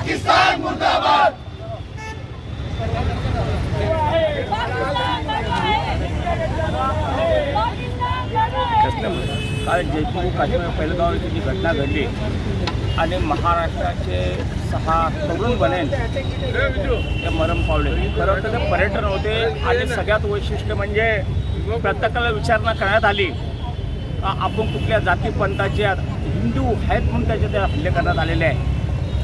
पाकिस्तान मुर्दाबाद। काल जयपूर काश्मीर पहिलगाव येथे जी घटना घडली आणि महाराष्ट्राचे सहा तरुण बनेन ते मरम पावले. खरं तर ते पर्यटन होते आणि सगळ्यात वैशिष्ट्य म्हणजे प्रत्येकाला विचारणा करण्यात आली. आपण कुठल्या जाती पंथाचे हिंदू आहेत म्हणून त्याचे ते हल्ले करण्यात आलेले आहे.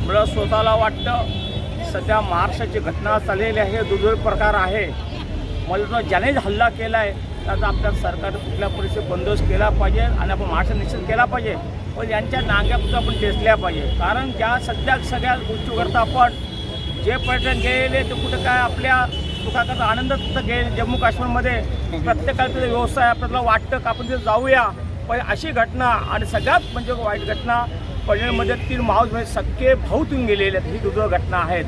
मला स्वतःला वाटतं सध्या महाराष्ट्राची घटना चाललेली आहे दुर्दैव प्रकार आहे. मला ज्याने हल्ला केला आहे त्याचा आपल्या सरकारने कुठल्या परिस्थितीत बंदोबस्त केला पाहिजे आणि आपण महाराष्ट्र निश्चित केला पाहिजे. पण यांच्या नांग्यापुढं आपण टेचल्या पाहिजे. कारण ज्या सध्या सगळ्या गोष्टीकरता आपण जे पर्यटन गेलेले ते कुठं काय आपल्या सुखाकरता आनंद तिथं गेले जम्मू काश्मीरमध्ये प्रत्येकाला व्यवसाय आपल्याला वाटतं का आपण तिथे जाऊया. पण अशी घटना आणि सगळ्यात म्हणजे वाईट घटना पनवेलमध्ये तीन माऊस म्हणजे सख्खे भाऊ गेलेले आहेत. ही दुर्दैव घटना आहेत.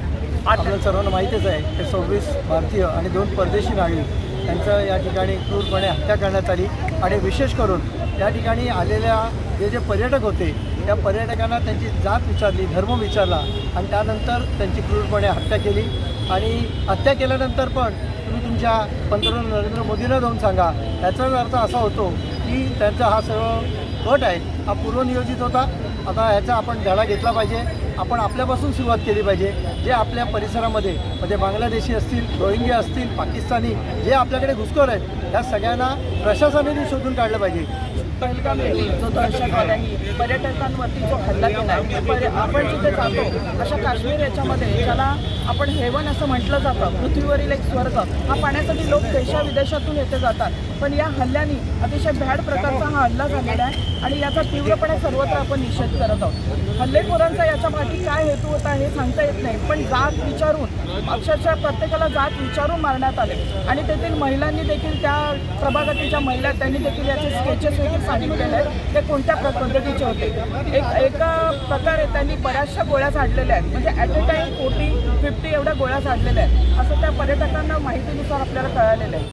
आज आपल्याला सर्वांना माहितीच आहे की सव्वीस भारतीय आणि दोन परदेशी नागरिक त्यांचं या ठिकाणी क्रूरपणे हत्या करण्यात आली. आणि विशेष करून या ठिकाणी आलेल्या जे जे पर्यटक होते त्या पर्यटकांना त्यांची जात विचारली धर्म विचारला आणि त्यानंतर त्यांची क्रूरपणे हत्या केली. आणि हत्या केल्यानंतर पण तुम्ही तुमच्या पंतप्रधान नरेंद्र मोदींना जाऊन सांगा. याचाच अर्थ असा होतो की त्यांचा हा सर्व गट आहे हा पूर्वनियोजित होता. आता ह्याचा आपण धडा घेतला पाहिजे. आपण आपल्यापासून सुरुवात केली पाहिजे. जे आपल्या परिसरामध्ये म्हणजे बांगलादेशी असतील रोहिंग्या असतील पाकिस्तानी जे आपल्याकडे घुसखोर आहेत ह्या सगळ्यांना प्रशासनाने शोधून काढलं पाहिजे. पहलगाम येथे जो दहशतवाद्यांनी पर्यटकांवरती जो हल्ला केला आहे पर्य- आपण जिथे जातो अशा काश्मीर याच्यामध्ये ज्याला आपण हेवन असं म्हटलं जातं पृथ्वीवरील एक स्वर्ग हा पाण्यासाठी लोक देशा विदेशातून येथे जातात. पण या हल्ल्याने अतिशय भ्याड प्रकारचा हा हल्ला झालेला आहे आणि याचा तीव्रपणे सर्वत्र आपण निषेध करत आहोत. हल्लेखोरांचा याच्या पाठी काय हेतू होता हे सांगता येत नाही पण जात विचारून अक्षरशः प्रत्येकाला जात विचारून मारण्यात आले. आणि तेथील महिलांनी देखील त्या प्रभागातील ज्या महिला त्यांनी देखील याचे स्केचेस देखील सांगितलेलं आहे ते कोणत्या प्र- पद्धतीचे होते? एक एका प्रकारे त्यांनी बऱ्याचशा गोळ्या झाडलेल्या आहेत. म्हणजे at a time forty fifty एवढ्या गोळ्या झाडलेल्या आहेत. असं त्या पर्यटकांना माहितीनुसार आपल्याला कळालेलं आहे.